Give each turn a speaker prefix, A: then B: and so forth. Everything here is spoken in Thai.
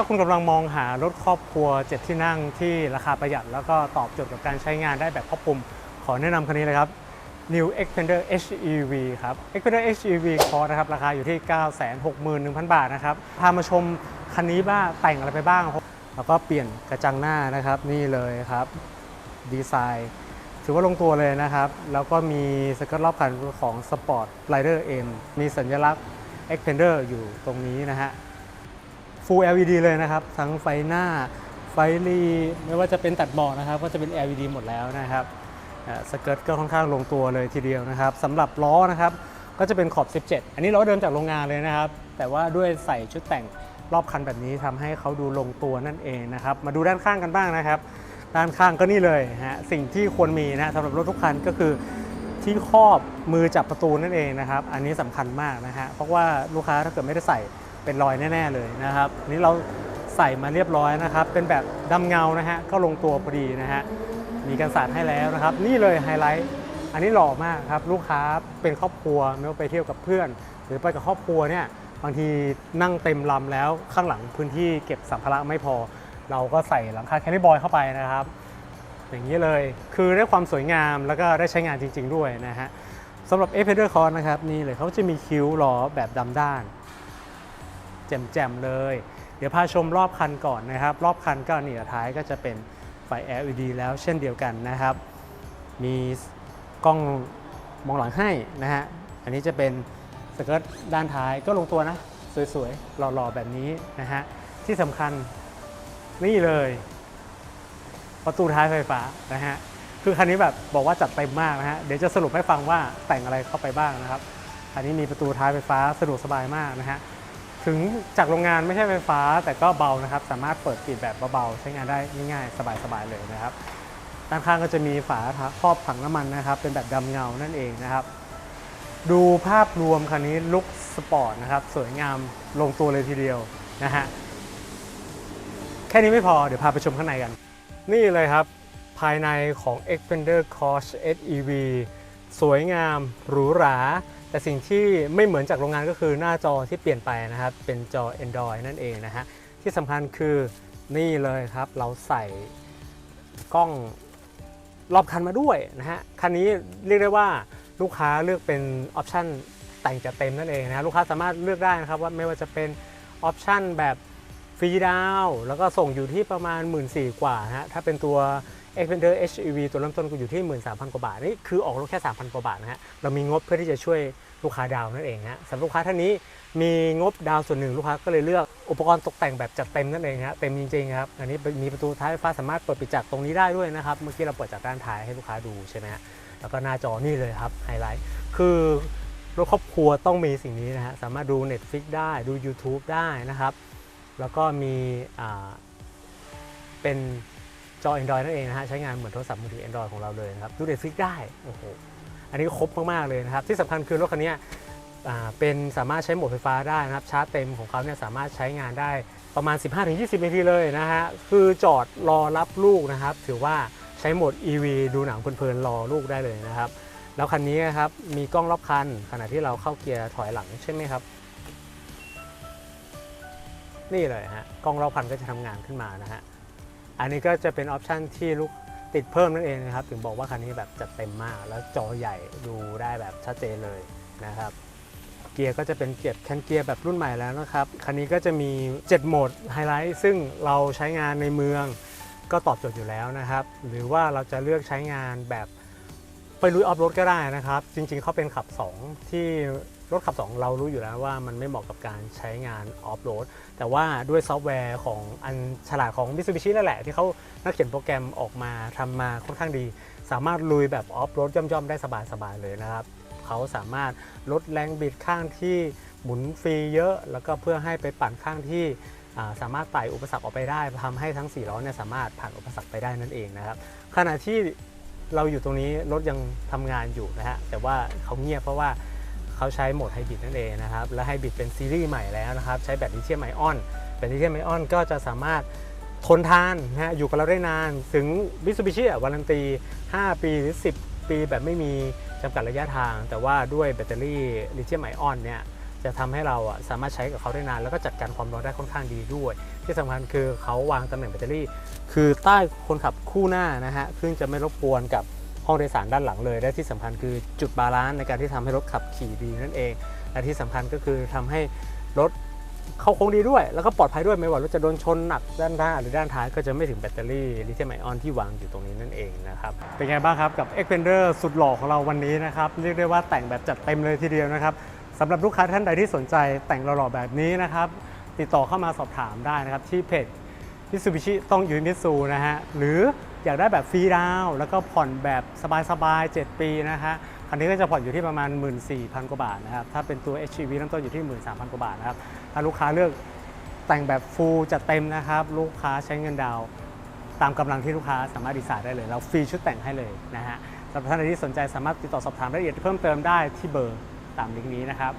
A: ถ้าคุณกำลังมองหารถครอบครัว 7 ที่นั่งที่ราคาประหยัด แล้วก็ตอบโจทย์กับการใช้งานได้แบบครอบคลุม ขอแนะนำคันนี้เลยครับ New Xpander HEV ครับ Xpander HEV Cross นะครับ ราคาอยู่ที่ 961,000 บาทนะครับ พามาชมคันนี้บ้างแต่งอะไรไปบ้าง แล้วก็เปลี่ยนกระจังหน้านะครับ นี่เลยครับ ดีไซน์ถือว่าลงตัวเลยนะครับ แล้วก็มีสเกิร์ตรอบคันของ Sport Rider M มีสัญลักษณ์ Xpander อยู่ตรงนี้นะฮะ Full LED เลยนะครับ ทั้งไฟหน้า ไฟรีไม่ว่าจะเป็นตัดเบาะนะครับ ก็จะเป็น LED หมดแล้วนะครับสเกิร์ตก็ค่อนข้างลงตัวเลยทีเดียวนะครับสำหรับล้อนะครับก็จะเป็นขอบ 17 อันนี้ล้อเดิมจากโรงงานเลยนะครับ แต่ว่าด้วยใส่ชุดแต่งรอบคันแบบนี้ทำให้เขาดูลงตัวนั่นเองนะครับ มาดูด้านข้างกันบ้างนะครับ ด้านข้างก็นี่เลยฮะสิ่งที่ควรมีนะสำหรับรถทุกคันก็คือที่ครอบมือจับประตูนั่นเองนะครับ อันนี้สำคัญมากนะฮะเพราะว่าลูกค้าถ้าเกิดไม่ได้ใส่ เป็นรอยแน่ๆเลยนะครับนี้เราใส่มาเรียบร้อยนะครับ เป็นแบบดำเงานะฮะก็ลงตัวพอดีนะฮะมีกันสาดให้แล้วนะครับ นี่เลยไฮไลท์อันนี้หล่อมากครับลูกค้าเป็นครอบครัวไม่ว่าไปเที่ยวกับเพื่อน หรือไปกับครอบครัวเนี่ยบางทีนั่งเต็มลำแล้วข้างหลังพื้นที่เก็บสัมภาระไม่พอ เราก็ใส่หลังคาแคนิบอยเข้าไปนะครับ อย่างนี้เลยคือได้ความสวยงามแล้วก็ได้ใช้งานจริง ๆ ด้วยนะฮะสำหรับ a p e d e r c o r นะครับนี่เลยเขาจะมีคิ้วล้อแบบดำด้าน แจ่มๆเลย เดี๋ยวพาชมรอบคันก่อนนะครับ รอบคันก็นี่ท้ายก็จะเป็นไฟ LED แล้วเช่นเดียวกันนะครับ มีกล้องมองหลังให้นะฮะ อันนี้จะเป็นสเกิร์ตด้านท้ายก็ลงตัวนะ สวยๆ หล่อๆ แบบนี้นะฮะ ที่สำคัญนี่เลย ประตูท้ายไฟฟ้านะฮะ คือคันนี้แบบบอกว่าจัดเต็มมากนะฮะ เดี๋ยวจะสรุปให้ฟังว่าแต่งอะไรเข้าไปบ้างนะครับ อันนี้มีประตูท้ายไฟฟ้าสะดวกสบายมากนะฮะ ถึงจากโรงงานไม่ใช่ไฟฟ้า แต่ก็เบานะครับ สามารถเปิดปิดแบบเบาๆใช้งานได้ง่ายๆสบายๆเลยนะครับด้านข้างก็จะมีฝาครอบถังน้ำมันนะครับ เป็นแบบดำเงานั่นเองนะครับ ดูภาพรวมคันนี้ลุคสปอร์ตนะครับ สวยงามลงตัวเลยทีเดียวนะฮะแค่นี้ไม่พอเดี๋ยวพาไปชมข้างในกัน นี่เลยครับ ภายในของ Xpander Cross SEV สวยงามหรูหรา แต่สิ่งที่ไม่เหมือนจากโรงงานก็คือหน้าจอที่เปลี่ยนไปนะครับ เป็นจอ Android นั่นเองนะฮะ ที่สำคัญคือนี่เลยครับ เราใส่กล้องรอบคันมาด้วยนะฮะ คันนี้เรียกได้ว่าลูกค้าเลือกเป็นออปชันแต่งจัดเต็มนั่นเองนะฮะลูกค้าสามารถเลือกได้นะครับว่าไม่ว่าจะเป็นออปชันแบบฟรีดาวแล้วก็ส่งอยู่ที่ประมาณ 1 4ื่นกว่านะฮะ ถ้าเป็นตัว Xpander HEV ตัวเริ่มต้นก็อยู่ที่ 13,000 กว่าบาท นี่คือออกรถแค่ 3,000 กว่าบาทนะฮะ เรามีงบเพื่อที่จะช่วยลูกค้าดาวน์นั่นเองฮะสำหรับลูกค้าท่านนี้มีงบดาวน์ส่วนหนึ่งลูกค้าก็เลยเลือกอุปกรณ์ตกแต่งแบบจัดเต็มนั่นเองฮะเต็มจริงๆครับอันนี้มีประตูท้ายไฟฟ้าสามารถเปิดปิดจากตรงนี้ได้ด้วยนะครับเมื่อกี้เราเปิดจากด้านท้ายให้ลูกค้าดูใช่ไหมฮะแล้วก็หน้าจอนี่เลยครับไฮไลท์คือรถครอบครัวต้องมีสิ่งนี้นะฮะสามารถดู Netflix ได้ดู YouTube ได้นะครับ แล้วก็มีเป็น จอ Android นั่นเองนะฮะใช้งานเหมือนโทรศัพท์มือถือ Android ของเราเลยนะครับดู Netflix ได้โอ้โหอันนี้ครบมาก ๆ เลยนะครับ ที่สำคัญคือรถคันนี้เป็นสามารถใช้โหมดไฟฟ้าได้นะครับ ชาร์จเต็มของเขาเนี่ยสามารถใช้งานได้ประมาณ 15-20 นาทีเลยนะฮะ คือจอดรอรับลูกนะครับ ถือว่าใช้โหมด EV ดูหนังเพลินๆ รอลูกได้เลยนะครับ แล้วคันนี้นครับมีกล้องรอบคัน ขณะที่เราเข้าเกียร์ถอยหลังใช่ไหมครับ นี่เลยฮะกล้องรอบคันก็จะทำงานขึ้นมานะฮะ อันนี้ก็จะเป็นออปชันที่ลูกติดเพิ่มนั่นเองนะครับ ถึงบอกว่าคันนี้แบบจัดเต็มมาก แล้วจอใหญ่ดูได้แบบชัดเจนเลยนะครับ เกียร์ก็จะเป็นเกียร์แคนเกียร์แบบรุ่นใหม่แล้วนะครับ คันนี้ก็จะมี 7 โหมดไฮไลท์ซึ่งเราใช้งานในเมืองก็ตอบโจทย์อยู่แล้วนะครับ หรือว่าเราจะเลือกใช้งานแบบ ไปลุยออฟโรดก็ได้นะครับ จริงๆเขาเป็นขับ 2 ที่รถขับ 2 เรารู้อยู่แล้วว่ามันไม่เหมาะกับการใช้งานออฟโรดแต่ว่าด้วยซอฟต์แวร์ของอันฉลาดของ Mitsubishi นั่นแหละ ที่เขานักเขียนโปรแกรมออกมาทำมาค่อนข้างดี สามารถลุยแบบออฟโรดย่อมๆ ได้สบายๆเลยนะครับเขาสามารถลดแรงบิดข้างที่หมุนฟรีเยอะ แล้วก็เพื่อให้ไปปั่นข้างที่สามารถไต่อุปสรรคออกไปได้ทำให้ทั้ง 4 ล้อเนี่ยสามารถผ่านอุปสรรคไปได้นั่นเองนะครับขณะที่ เราอยู่ตรงนี้รถยังทำงานอยู่นะฮะแต่ว่าเขาเงียบเพราะว่าเขาใช้โหมดไฮบริดนั่นเองนะครับและไฮบริดเป็นซีรีส์ใหม่แล้วนะครับใช้แบตลิเธียมไอออนแบตลิเธียมไอออนก็จะสามารถทนทานนะฮะอยู่กับเราได้นานถึง Mitsubishi อะวารันตี 5 ปีหรือ 10 ปีแบบไม่มีจำกัดระยะทาง แต่ว่าด้วยแบตเตอรี่ลิเธียมไอออนเนี่ย จะทำให้เราอะสามารถใช้กับเขาได้นาน แล้วก็จัดการความร้อนได้ค่อนข้างดีด้วย ที่สำคัญคือเขาวางตำแหน่งแบตเตอรี่ คือใต้คนขับคู่หน้านะฮะซึ่งจะไม่รบกวนกับห้องโดยสารด้านหลังเลย และที่สำคัญคือจุดบาลานซ์ในการที่ทำให้รถขับขี่ดีนั่นเอง และที่สำคัญก็คือทำให้รถเข้าคงดีด้วย แล้วก็ปลอดภัยด้วยไม่ว่ารถจะโดนชนหนักด้านหน้าหรือด้านท้ายก็จะไม่ถึงแบตเตอรี่ลิเธียมไอออนที่วางอยู่ตรงนี้นั่นเองนะครับ เป็นไงบ้างครับกับ e x p e n d e r สุดหล่อของเราวันนี้นะครับ เรียกได้ว่าแต่งแบบจัดเต็มเลยทีเดียวนะครับ สำหรับลูกค้าท่านใดที่สนใจแต่งหล่อๆแบบนี้นะครับ ติดต่อเข้ามาสอบถามได้นะครับ ที่เพจมิตซูบิชิต้องยูมิตซูนะฮะหรืออยากได้แบบฟรีดาวแล้วก็ผ่อนแบบสบายๆ 7 ปีนะฮะคันนี้ก็จะผ่อนอยู่ที่ประมาณ 14,000 กว่าบาทนะครับ ถ้าเป็นตัว HEV เริ่มต้นอยู่ที่ 13,000 กว่าบาทนะครับ ถ้าลูกค้าเลือกแต่งแบบฟูลจัดเต็มนะครับ ลูกค้าใช้เงินดาวตามกำลังที่ลูกค้าสามารถดีไซน์ได้เลย เราฟรีชุดแต่งให้เลยนะฮะสำหรับท่านใดที่สนใจสามารถติดต่อสอบถามรายละเอียดเพิ่มเติมได้ที่เบอร์ ตามลิงก์นี้นะครับ